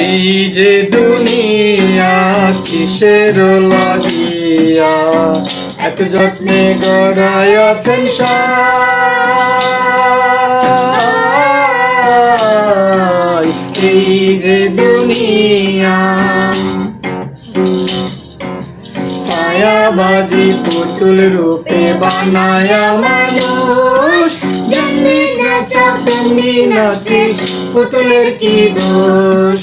এই যে দুনিয়া কিসের লাগিয়া? এত যত্নে গড়াই আছেন এই যে দুনিয়া ছায়াবাজি পুতুল রূপে বানায়া মানুষ। যেমনি নাচা তেমনি নাচে, পুতুলের কি দোষ?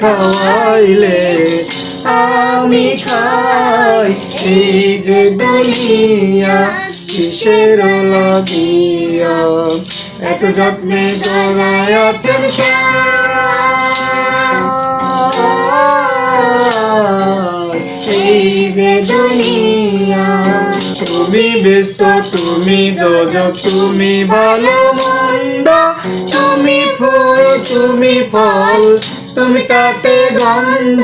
খাওয়াইলে আমি খাই এই যে দুনিয়া, কিসের লাগিয়া এত যত্নে গড়ায় দুনিয়া, তুমি ব্যস্ত, তুমি দোজক, তুমি ভালো মন্দ, তুমি তুমি ফল তুমি তাতে গন্ধ?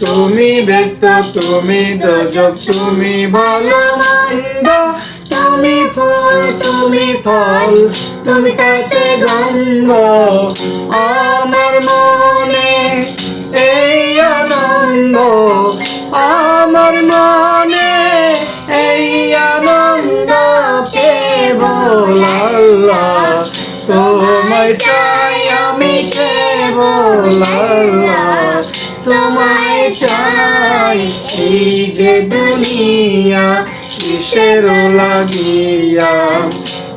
তুমি ব্যস্ত, তুমি দোজক তুমি ভালো মন্দ তুমি ফল তুমি ফল, তুমি তাতে গন্ধ? আমার মনে এই আনন্দ, আমার মনে এই আনন্দ, কেবল আল্লাহ তোমায় আমি কেবল তোমায় চাই এই যে দুনিয়া, কিসের লাগিয়া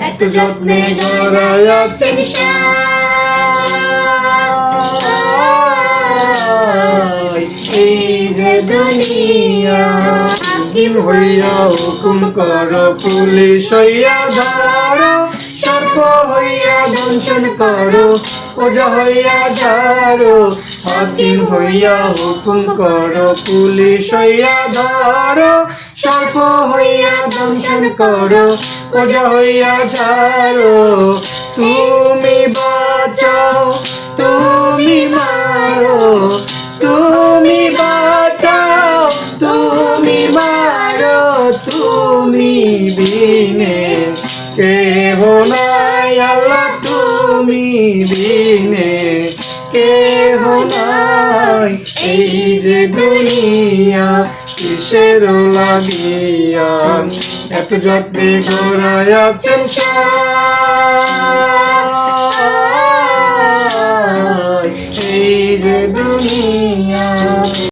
এত যত্নে গড়ায় সাই। এই যে দুনিয়া হাকিম হইয়া হুকুম করো, পুলিশ হইয়া ধরো সর্প হইয়া দংশন করো ওজা হইয়া ঝাড়ো হাকিম হইয়া হুকুম করো, পুলিশ হইয়া ধরো, সর্প হইয়া দংশন করো ওজা হইয়া ঝাড়ো তুমি বাঁচাও, তুমি মারো, তুমি বাঁচাও, তুমি মারো, তুমি বিনে কেহ আল্লাহ বিনে কেহ নাই এই যে দুনিয়া কিসের লাগিয়া এত যত্নে গড়ায় আছেন সাই।